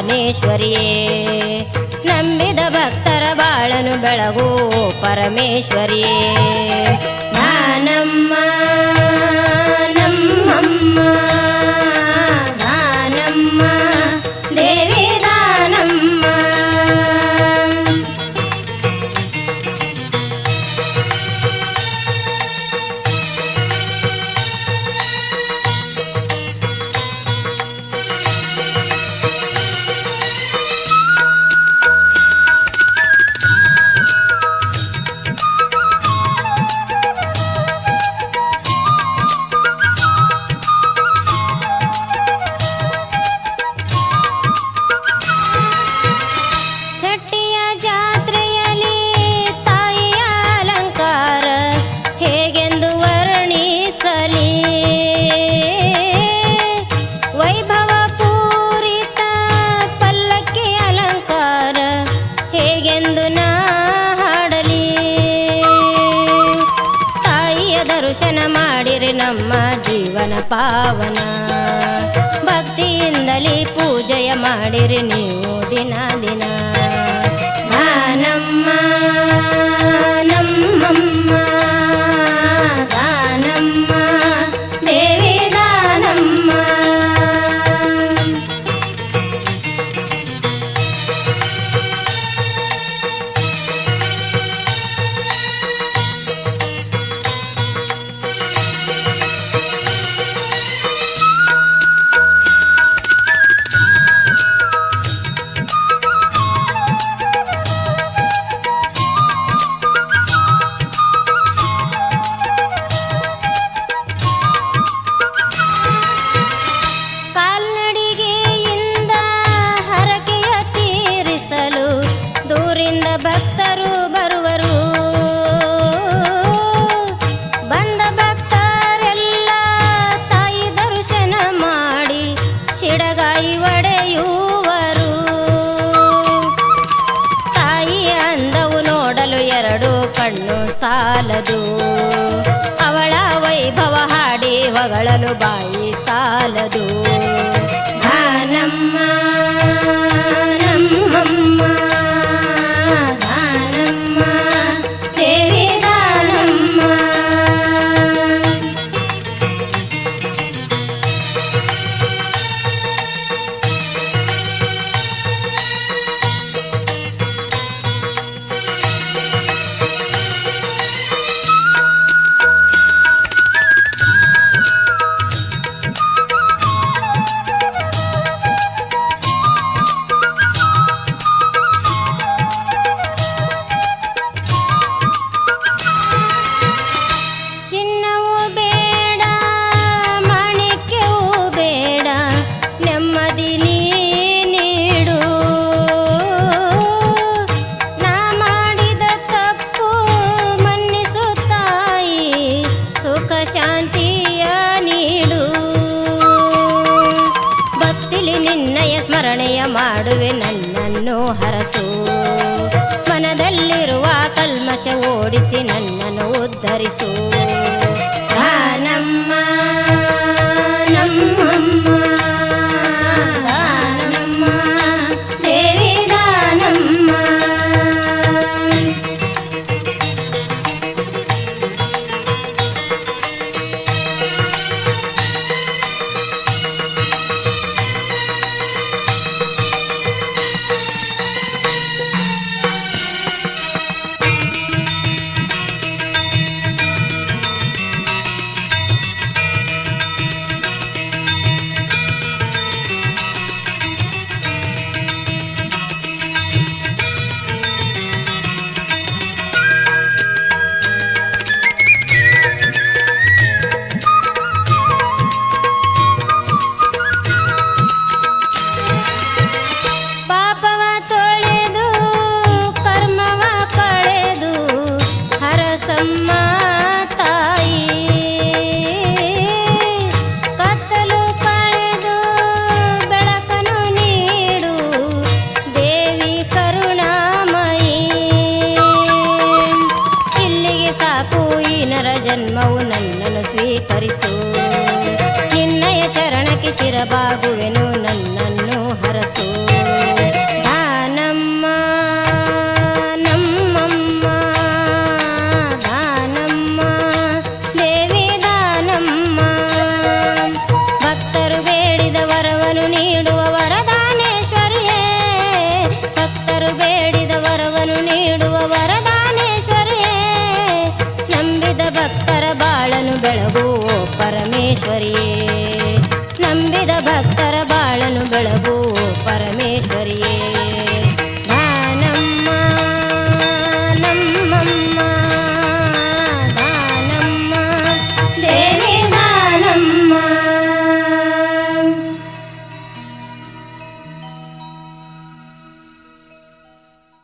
ಪರಮೇಶ್ವರಿಯೇ. ನಂಬಿದ ಭಕ್ತರ ಬಾಳನು ಬೆಳಗೋ ಪರಮೇಶ್ವರಿಯೇ. ನಮ್ಮ ಜೀವನ ಪಾವನ. ಭಕ್ತಿಯಿಂದಲೇ ಪೂಜೆಯ ಮಾಡಿರಿ ನೀವು ದಿನ ದಿನ. ಸಾಲದು. ಅವಳ ವೈಭವ ಹಾಡಿ ಹೊಗಳಲು ಬಾಯಿ ಸಾಲದು. ನಡುವೆ ನನ್ನನ್ನು ಹರಸು. ಮನದಲ್ಲಿರುವ ಕಲ್ಮಶ ಓಡಿಸಿ ನನ್ನನ್ನು ಉದ್ಧರಿಸು. ನಮ್ಮ বাবা গুড়ে